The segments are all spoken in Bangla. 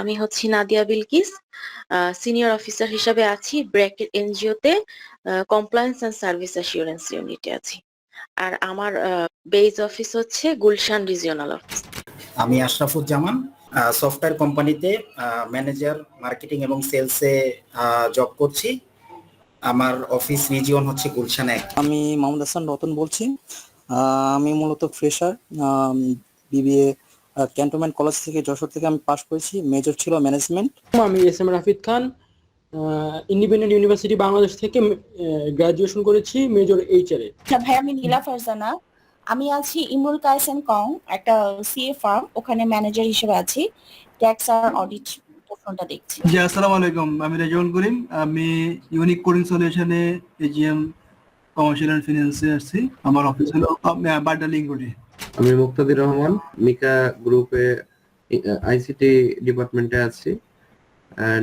আমি হচ্ছি নাদিয়া বিলকিস সিনিয়র অফিসার হিসাবে আছি ব্র্যাকেট এনজিওতে কমপ্লায়েন্স অ্যান্ড সার্ভিস অ্যাসিওরেন্স ইউনিটে আছি। আর আমার বেজ অফিস হচ্ছে গুলশান রিজিওনাল অফিস আমি আশরাফুজ্জামান সফটওয়্যার কোম্পানিতে ম্যানেজার মার্কেটিং এবং সেলসে জব করছি। আমার অফিস রিজিয়ন হচ্ছে গুলশান। এক আমি মোহাম্মদ হাসান রতন বলছি। আমি মূলত ফ্রেশার বিবিএ ক্যান্টনমেন্ট কলেজ থেকে যশোর থেকে আমি পাশ করেছি। মেজর ছিল ম্যানেজমেন্ট আমি S M Rafid Khan Independent University Bangladesh থেকে গ্রাজুয়েশন করেছি মেজর এইচআর এ। আচ্ছা ভাই আমি নীলা ফারজানা। আমি আছি ইমরুল কায়েসেন কং একটা সিএ ফার্ম ওখানে ম্যানেজার হিসেবে আছি। ট্যাক্স আর অডিট ফোনটা দেখছি। জি আসসালামু আলাইকুম। আমি রেজাউল করিম। আমি ইউনিক কোডিং সলিউশনে এজিএম কমার্শিয়াল এন্ড ফিনান্সে আসছি আমার অফিস হলো বাড্ডা লিঙ্গুডি আমি মুক্তাদির রহমান মিকা গ্রুপে আইসিটি ডিপার্টমেন্টে আছি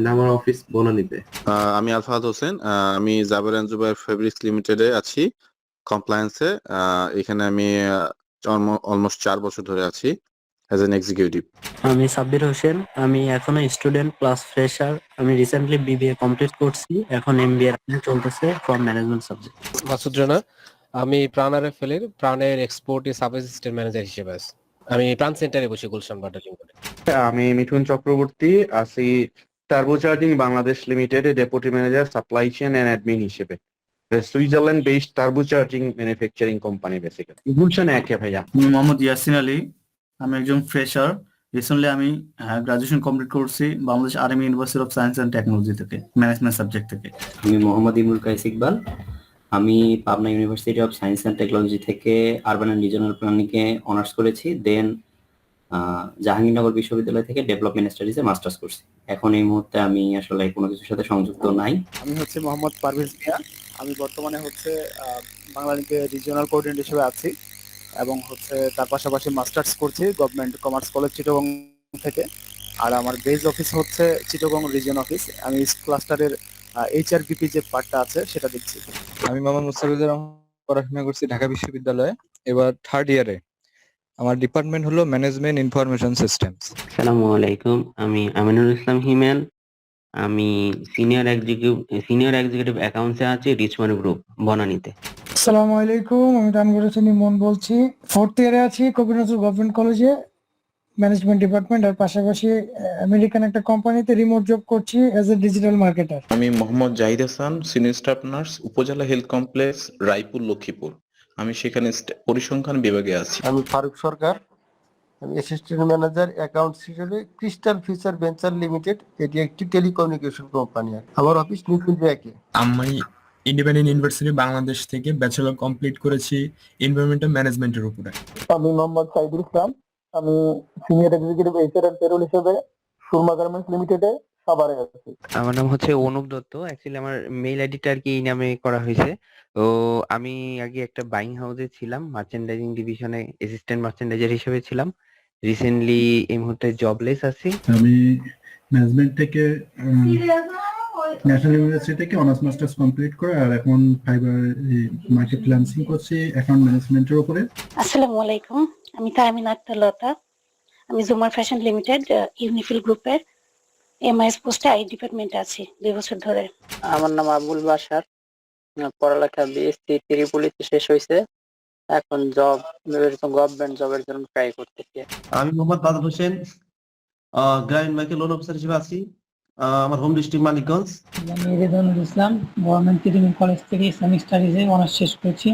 আমার অফিস বনানীতে। আহ, আমি আলফাদ হোসেন আহ, আমি জাবের অ্যান্ড জুবাইর ফেব্রিক্স লিমিটেডে আছি কমপ্লায়েন্সে এখানে আমি অলমোস্ট চার বছর ধরে আছি অ্যাজ এন এক্সিকিউটিভ আমি সাব্বির হোসেন আমি এখনও স্টুডেন্ট প্লাস ফ্রেশার আমি রিসেন্টলি বিবিএ কমপ্লিট করছি এখন এমবিএ চলতেছে from management subject Masud Rana আমি প্রাণ আর এর প্রাণের এক্সপোর্ট সাব অ্যাসিস্ট্যান্ট ম্যানেজার হিসেবে আছি। আমি প্রাণ সেন্টারে বসে গুলশান বাটার লিমিটেড। আমি মিঠুন চক্রবর্তী আছি turbocharging Bangladesh limited deputy manager supply chain and admin হিসেবে। Switzerland based turbocharging manufacturing company basically Gulshan একে ভাইয়া। আমি মোহাম্মদ ইয়াসিন আলী। আমি একজন ফ্রেশার রিসেন্টলি আমি গ্রাজুয়েশন কমপ্লিট করছি Bangladesh army university of science and technology থেকে ম্যানেজমেন্ট সাবজেক্ট থেকে। আমি মোহাম্মদ ইমরুল কাইস ইকবাল। আমি Pabna university of science and technology থেকে আরবান অ্যান্ড রিজনাল প্ল্যানিং এ অনার্স করেছি দেন জাহাঙ্গীরনগর বিশ্ববিদ্যালয় থেকে ডেভেলপমেন্ট স্টাডিজে মাস্টার্স করছি। এখন এই মুহূর্তে আমি আসলে কোনো কিছুর সাথে সংযুক্ত নাই। আমি হচ্ছে মোহাম্মদ পারভেজ মিয়া। আমি বর্তমানে হচ্ছে বাংলালিংকে রিজিওনাল কোঅর্ডিনেটর হিসেবে আছি এবং হচ্ছে তার পাশাপাশি মাস্টার্স করছি গভর্নমেন্ট কমার্স কলেজ চিটাগং থেকে। আর আমার বেজ অফিস হচ্ছে চিটাগং রিজিয়ন অফিস আমি ক্লাস্টারের এইচআরবিপি যে পার্টটা আছে সেটা দেখছি। আমি মোহাম্মদ মুস্তাফিজুর রহমান পড়াশোনা করছি ঢাকা বিশ্ববিদ্যালয়ে এবার থার্ড ইয়ারে আমার ডিপার্টমেন্ট হলো ম্যানেজমেন্ট ইনফরমেশন সিস্টেমস আসসালামু আলাইকুম আমি আমিনুল ইসলাম হিমেল। আমি সিনিয়র এক্সিকিউটিভ সিনিয়র এক্সিকিউটিভ অ্যাকাউন্টসে আছি রিচমন্ড গ্রুপ বনানীতে। আসসালামু আলাইকুম আমি হোসেন ইমন বলছি। ফোর্থ ইয়ারে আছি কবিরনগর গভর্নমেন্ট কলেজে ম্যানেজমেন্ট ডিপার্টমেন্ট আর পাশাপাশি আমেরিকান একটা কোম্পানিতে রিমোট জব করছি অ্যাজ এ ডিজিটাল মার্কেটার আমি Mohammad Zahid Hasan senior staff nurse উপজেলা হেলথ কমপ্লেক্স রায়পুর লক্ষ্মীপুর। আমি সেখানে পরিসংখ্যান বিভাগে আছি। আমি ফারুক সরকার আমি অ্যাসিস্ট্যান্ট ম্যানেজার অ্যাকাউন্টস হিসেবে ক্রিস্টাল ফিচার ভেঞ্চার লিমিটেড এটি একটি টেলিকমিউনিকেশন কোম্পানি আমার অফিস নিউজ একে আমি ইন্ডিপেন্ডেন্ট ইউনিভার্সিটি বাংলাদেশ থেকে ব্যাচেলর কমপ্লিট করেছি এনভায়রনমেন্টাল ম্যানেজমেন্টের উপরে। আমি মোহাম্মদ সাইদুল ইসলাম আমি senior executive HR and payroll হিসেবে সুরমা গার্মেন্টস লিমিটেডে সাভারে আছি। আমার নাম হচ্ছে অনুপ দত্ত। অ্যাকচুয়ালি আমার মেইল আইডিটা আর কি এই নামে করা হয়েছে। তো আমি আগে একটা বাইং হাউসে ছিলাম মার্চেন্ডাইজিং ডিভিশনে অ্যাসিস্ট্যান্ট মার্চেন্ডাইজার হিসেবে ছিলাম। রিসেন্টলি এই মুহূর্তে জবলেস আছি। আমি ম্যানেজমেন্ট থেকে ন্যাশনাল ইউনিভার্সিটি থেকে অনার্স মাস্টার্স কমপ্লিট করে আর এখন ফাইবার মার্কেট ফ্রিল্যান্সিং করছি অ্যাকাউন্ট ম্যানেজমেন্টের উপরে। আসসালামু আলাইকুম আমি তাহমিনা আক্তার লতা আমি জুমার ফ্যাশন লিমিটেড ইউনিফিল গ্রুপের এমআইএস পোস্টে আই ডিপার্টমেন্টে আছি দুই বছর ধরে। আমার নাম আবুল বাসার পড়ালেখা বিএসসি ত্রিপুলিতে শেষ হয়েছে। এখন জব গভর্নমেন্ট জবের জন্য ট্রাই করতেছি। আমি মোহাম্মদ বাদল হোসেন গ্রামীণ ব্যাংকের লোন অফিসার হিসেবে আছি। আমার হোম ডিস্ট্রিক্ট মানিকগঞ্জ। আমি রেজানুল ইসলাম, গভর্নমেন্ট কলেজ থেকে ইসলামিক স্টাডিজে অনার্স শেষ করেছি।